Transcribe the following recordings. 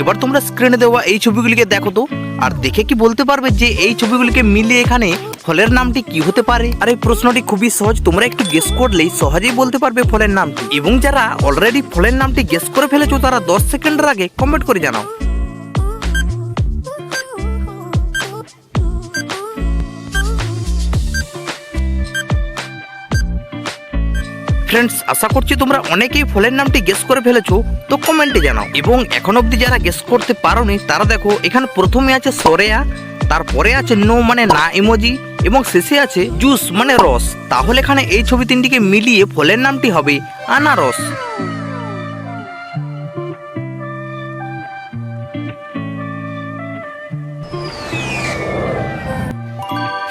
এবার তোমরা স্ক্রিনে দেওয়া এই ছবিগুলিকে দেখো তো। আর দেখে কি বলতে পারবে যে এই ছবিগুলিকে মিলিয়ে এখানে ফলের নামটি কি হতে পারে? আর এই প্রশ্নটি খুবই সহজ, তোমরা একটু গেস করলেই সহজেই বলতে পারবে ফলের নামটি। এবং যারা অলরেডি ফলের নামটি গেস করে ফেলেছো, তারা দশ সেকেন্ডের আগে কমেন্ট করে জানাও। ফ্রেন্ডস আশা করছি তোমরা অনেকেই ফলের নামটি গেস করে ফেলেছো, তো কমেন্টে জানাও। এবং এখন অবধি যারা গেস করতে পারোনি, তারা দেখো, এখানে প্রথমে আছে সরেয়া, তারপরে আছে নো মানে না ইমোজি এবং শেষে আছে জুস মানে রস। তাহলে এখানে এই ছবি তিনটিকে মিলিয়ে ফলের নামটি হবে আনারস।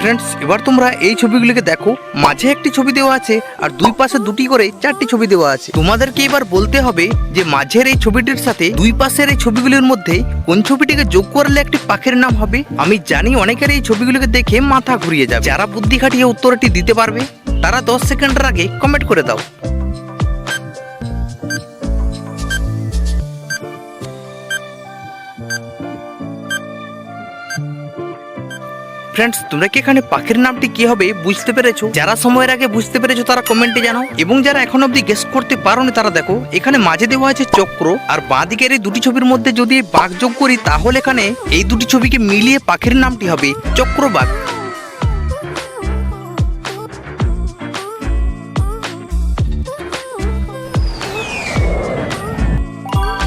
ফ্রেন্ডস এবার তোমরা এই ছবিগুলিকে দেখো। মাঝে একটি ছবি দেওয়া আছে আর দুই পাশে দুটি করে চারটি ছবি দেওয়া আছে। তোমাদেরকে এবার বলতে হবে যে মাঝের এই ছবিটির সাথে দুই পাশের এই ছবিগুলির মধ্যে কোন ছবিটিকে যোগ করলে একটি পাখির নাম হবে? আমি জানি অনেকের এই ছবিগুলিকে দেখে মাথা ঘুরিয়ে যাবে। যারা বুদ্ধি খাটিয়ে উত্তরটি দিতে পারবে, তারা দশ সেকেন্ডের আগে কমেন্ট করে দাও। ফ্রেন্ডস তোমরা কি এখানে পাখির নামটি কি হবে বুঝতে পেরেছ? যারা সময়ের আগে বুঝতে পেরেছ তারা কমেন্টে জানাও। এবং যারা এখন অবধি গেস করতে পারোনি তারা দেখো, এখানে মাঝে দেওয়া আছে চক্র, আর বাঁ দিকের এই দুটি ছবির মধ্যে যদি বাঘ যোগ করি, তাহলে এখানে এই দুটি ছবিকে মিলিয়ে পাখির নামটি হবে চক্রবাঘ।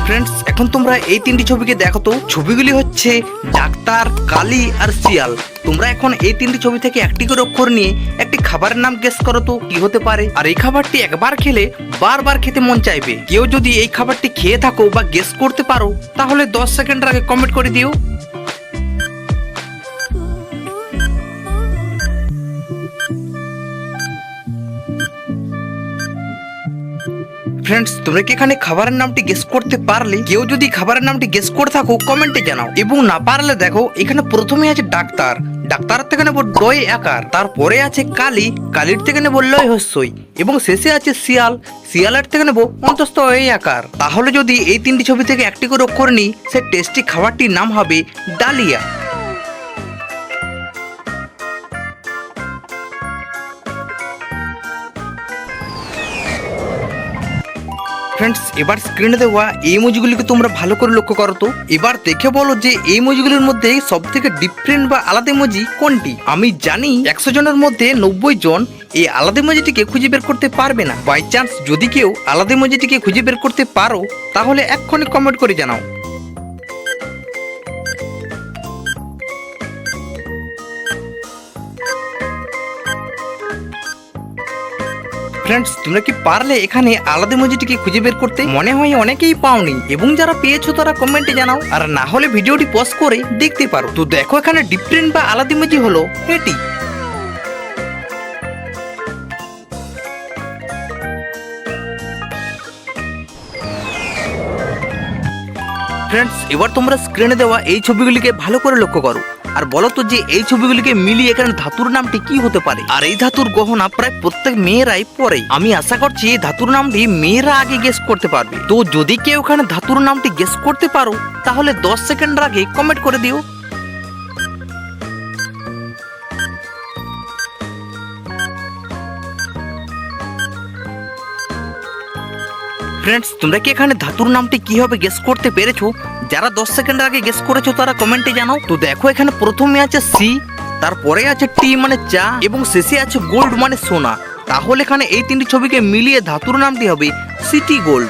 ফ্রেন্ডস এখন তোমরা এই তিনটি ছবিকে দেখো তো। ছবিগুলি হচ্ছে ডাক্তার, কালী আর শিয়াল। তোমরা এখন এই তিনটি ছবি থেকে একটি করে অক্ষর নিয়ে একটি খাবারের নাম গেস করো তো, কি হতে পারে? আর এই খাবারটি একবার খেলে বারবার খেতে মন চাইবে। কেউ যদি এই খাবারটি খেয়ে থাকো বা গেস করতে পারো, তাহলে দশ সেকেন্ডের আগে কমেন্ট করে দিও। ফ্রেন্ডস তোমরা কি এখানে খাবারের নামটি গেস করতে পারলে? কেউ যদি খাবারের নামটি গেস করে থাকো কমেন্টে জানাও। এবং না পারলে দেখো, এখানে প্রথমে আছে ডাক্তার। ডাক্তার থেকে নেব ডয় আকার তারপরে আছে কালি, কালির থেকে নেব লয় হস্যই, এবং শেষে আছে শিয়াল, শিয়ালের থেকে নেব অন্তস্থ এই আকার তাহলে যদি এই তিনটি ছবি থেকে একটি করে অক্ষর নিই, সে টেস্টি খাবারটির নাম হবে ডালিয়া। ফ্রেন্ডস এবার স্ক্রিনে দেওয়া এই মুজিগুলিকে তোমরা ভালো করে লক্ষ্য করো তো। এবার দেখে বলো যে এই মুজিগুলির মধ্যে সব থেকে ডিফারেন্ট বা আলাদা মুজি কোনটি? আমি জানি একশো জনের মধ্যে নব্বই জন এই আলাদা মজিটিকে খুঁজে বের করতে পারবে না। বাই চান্স যদি কেউ আলাদা মজিটিকে খুঁজে বের করতে পারো, তাহলে এক্ষণে কমেন্ট করে জানাও। ফ্রেন্ডস তোমরা কি পারলে এখানে আলাদা মজিটিকে খুঁজে বের করতে? মনে হয় অনেকেই পাওনি। এবং যারা পেয়েছ তারা কমেন্টে জানাও। আর না হলে ভিডিওটি পজ করে দেখতে পারো। তো দেখো এখানে ডিফারেন্ট বা আলাদা মজি হলো এটি। ফ্রেন্ডস এবার তোমরা স্ক্রিনে দেওয়া এই ছবিগুলিকে ভালো করে লক্ষ্য করো। আর বলো তো যে এই ছবিগুলিকে মিলিয়ে এখানে ধাতুর নামটি কি হতে পারে? আর এই ধাতুর গহনা প্রায় প্রত্যেক মেয়েরাই পরে। আমি আশা করছি এই ধাতুর নামটি মেয়েরা আগে গেস করতে পারবে। তো যদি কেউ এখানে ধাতুর নামটি গেস করতে পারো, তাহলে দশ সেকেন্ড আগে কমেন্ট করে দিও। ফ্রেন্ডস তোমরা কি এখানে ধাতুর নামটি কি হবে গেস করতে পেরেছ? যারা দশ সেকেন্ড আগে গেস করেছ, তারা কমেন্টে জানাও। তো দেখো, এখানে প্রথমে আছে সি তারপরে আছে টি মানে চা, এবং শেষে আছে গোল্ড মানে সোনা। তাহলে এখানে এই তিনটি ছবিকে মিলিয়ে ধাতুর নামটি হবে সিটি গোল্ড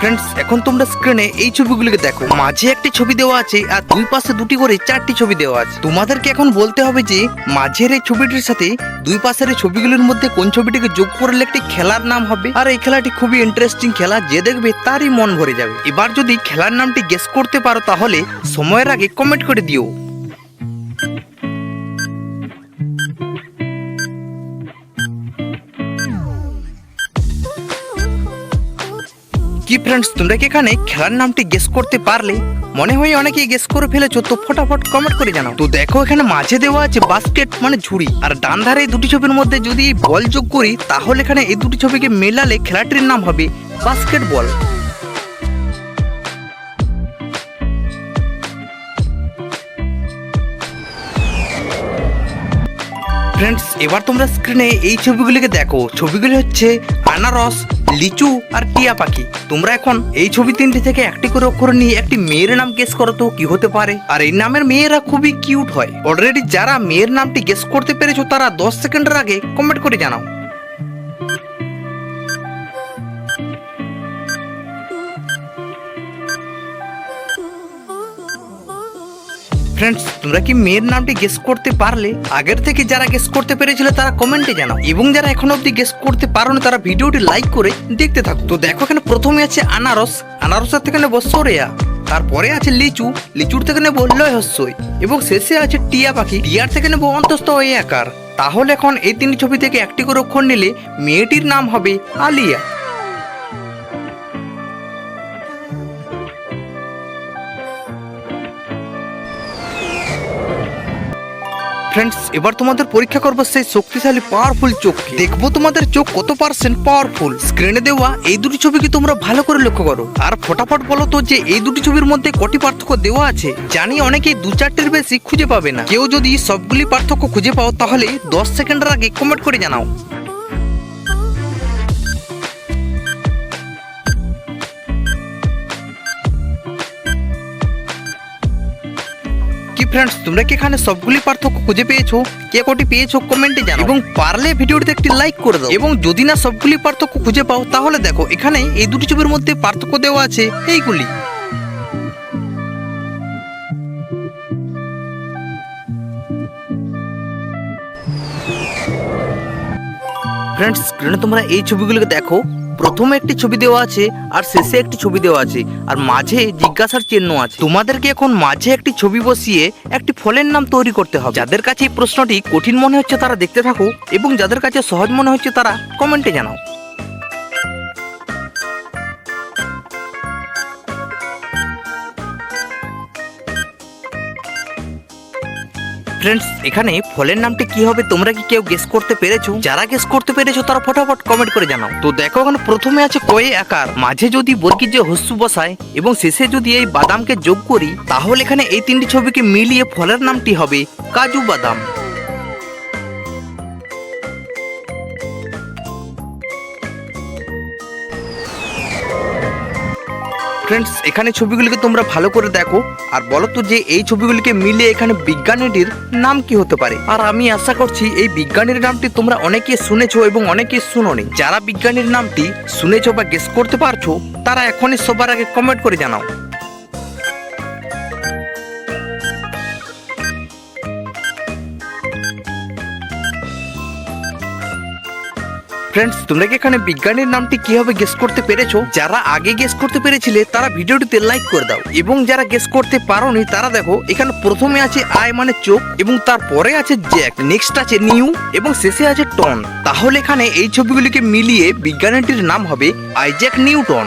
ফ্রেন্ডস এখন তোমরা স্ক্রিনে এই ছবিগুলিকে দেখো। মাঝে একটি ছবি দেওয়া আছে আর দুই পাশে দুটি করে চারটি ছবি দেওয়া আছে। তোমাদেরকে এখন বলতে হবে যে, মাঝের এই ছবিটির সাথে দুই পাশের এই ছবিগুলির মধ্যে কোন ছবিটিকে যোগ করলে একটি খেলার নাম হবে? আর এই খেলাটি খুবই ইন্টারেস্টিং খেলা, যে দেখবে তারই মন ভরে যাবে। এবার যদি খেলার নামটি গেস করতে পারো তাহলে সময়ের আগে কমেন্ট করে দিও। কি ফ্রেন্ডস তোমরা কি এখানে খেলার নামটি গেস করতে পারলে? মনে হয় অনেকেই গেস করে ফেলেছো, তো ফটাফট কমেন্ট করে জানাও। তো দেখো, এখানে মাঝে দেওয়া আছে বাস্কেট মানে ঝুড়ি, আর ডান ধারে দুটি ছবির মধ্যে যদি বল যোগ করি, তাহলে এখানে এই দুটি ছবিকে মেলালে খেলাটির নাম হবে বাস্কেট বল ফ্রেন্ডস এবার তোমরা স্ক্রিনে এই ছবিগুলিকে দেখো। ছবিগুলি হচ্ছে আনারস লিচু আর টিয়া পাখি। তোমরা এখন এই ছবি তিনটি থেকে একটি করে অক্ষর নিয়ে একটি মেয়ের নাম গেস করো তো, কি হতে পারে? আর এই নামের মেয়েরা খুবই কিউট হয়। অলরেডি যারা মেয়ের নামটি গেস করতে পেরেছ, তারা দশ সেকেন্ডের আগে কমেন্ট করে জানাও। ফ্রেন্ডস তোমরা কি মেয়ের নামটি গেস করতে পারলে? আগের থেকে যারা গেস করতে পেরেছিল তারা কমেন্টে জানাও। এবং যারা এখনও অব্দি গেস করতে পারোনি তারা ভিডিওটি লাইক করে দেখতে থাকো। তো দেখো এখানে প্রথমে আছে আনারস। আনারসের থেকে নেব সরেয়া। তারপরে আছে লিচু। লিচুর থেকে নেব লয় হস্যই এবং শেষে আছে টিয়া পাখি। টিয়ার থেকে নেব অন্তস্থ এ আকার। তাহলে এখন এই তিনটি ছবি থেকে একটি করে অক্ষর নিলে মেয়েটির নাম হবে আলিয়া। ফ্রেন্ডস এবার তোমাদের পরীক্ষা করব সেই শক্তিশালী পাওয়ারফুল চোখ দেখব তোমাদের চোখ কত পার্সেন্ট পাওয়ারফুল স্ক্রিনে দেওয়া এই দুটি ছবিকে তোমরা ভালো করে লক্ষ্য করো। আর ফটাফট বলো তো যে এই দুটি ছবির মধ্যে কটি পার্থক্য দেওয়া আছে? জানি অনেকে দু চারটির বেশি খুঁজে পাবে না। কেউ যদি সবগুলি পার্থক্য খুঁজে পাও, তাহলে দশ সেকেন্ডের আগে কমেন্ট করে জানাও। ফ্রেন্ডস তোমরা কি এখানে সবগুলি পার্থক্য খুঁজে পেয়েছ? কে কোটি পেয়েছ কমেন্টে জানাও। এবং পারলে ভিডিওটিতে একটি লাইক করে দাও। এবং যদি না সবগুলি পার্থক্য খুঁজে পাও, তাহলে দেখো, এখানে এই দুটি ছবির মধ্যে পার্থক্য দেওয়া আছে। এইগুলি। ফ্রেন্ডস স্ক্রিনে তোমরা এই ছবিগুলোকে দেখো। প্রথমে একটি ছবি দেওয়া আছে, আর শেষে একটি ছবি দেওয়া আছে, আর মাঝে জিজ্ঞাসার চিহ্ন আছে। তোমাদেরকে এখন মাঝে একটি ছবি বসিয়ে একটি ফলের নাম তৈরি করতে হবে। যাদের কাছে এই প্রশ্নটি কঠিন মনে হচ্ছে তারা দেখতে থাকো, এবং যাদের কাছে সহজ মনে হচ্ছে তারা কমেন্টে জানাও। ফ্রেন্ডস এখানে ফলের নামটি কি হবে তোমরা কি কেউ গেস করতে পেরেছ? যারা গেস করতে পেরেছ তারা ফটাফট কমেন্ট করে জানাও। তো দেখো এখানে প্রথমে আছে কয়ে আকার। মাঝে যদি বর্গির যে হস্যু বসায় এবং শেষে যদি এই বাদামকে যোগ করি, তাহলে এখানে এই তিনটি ছবিকে মিলিয়ে ফলের নামটি হবে কাজু বাদাম। ফ্রেন্ডস এখানে ছবিগুলিকে তোমরা ভালো করে দেখো। আর বলো তো যে এই ছবিগুলিকে মিলে এখানে বিজ্ঞানীটির নাম কি হতে পারে? আর আমি আশা করছি এই বিজ্ঞানীর নামটি তোমরা অনেকে শুনেছো এবং অনেকে শুনোনি। যারা বিজ্ঞানীর নামটি শুনেছো বা গেস করতে পারছ, তারা এখনই সবার আগে কমেন্ট করে জানাও। ফ্রেন্ডস তোমরা কি এখানে বিজ্ঞানীর নামটি কীভাবে গেস করতে পেরেছ? যারা আগে গেস করতে পেরেছিলে, তারা ভিডিওটিতে লাইক করে দাও। এবং যারা গেস করতে পারোনি, তারা দেখো, এখানে প্রথমে আছে আই মানে চোখ, এবং তারপরে আছে জ্যাক নেক্সট আছে নিউ এবং শেষে আছে টন তাহলে এখানে এই ছবিগুলিকে মিলিয়ে বিজ্ঞানীটির নাম হবে আইজ্যাক নিউটন